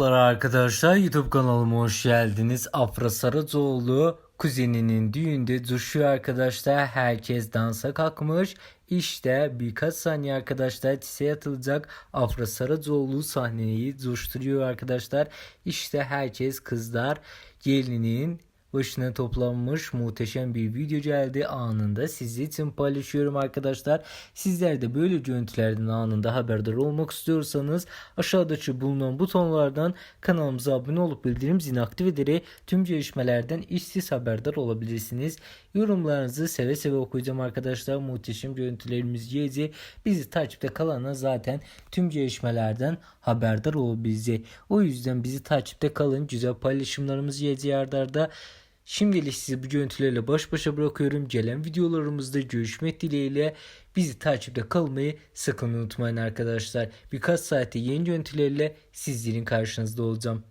Merhabalar arkadaşlar YouTube kanalıma hoş geldiniz. Afra Saracoğlu kuzeninin düğünde coşuyor arkadaşlar. Herkes dansa kalkmış. İşte birkaç saniye arkadaşlar tise atılacak. Afra Saracoğlu sahneyi coşturuyor arkadaşlar. İşte herkes kızlar gelinin başına toplanmış muhteşem bir video geldi anında sizi için paylaşıyorum arkadaşlar. Sizler de böyle görüntülerden anında haberdar olmak istiyorsanız aşağıdaki bulunan butonlardan kanalımıza abone olup bildirim zilini aktif ederek tüm gelişmelerden işsiz haberdar olabilirsiniz. Yorumlarınızı seve seve okuyacağım arkadaşlar. Muhteşem görüntülerimiz gelecek. Bizi takipte kalana zaten tüm gelişmelerden haberdar olabilecek. O yüzden bizi takipte kalın. Güzel paylaşımlarımız gelecek ardarda. Şimdilik sizi bu görüntülerle baş başa bırakıyorum. Gelen videolarımızda görüşmek dileğiyle bizi takipte kalmayı sakın unutmayın arkadaşlar. Birkaç saate yeni görüntülerle sizlerin karşınızda olacağım.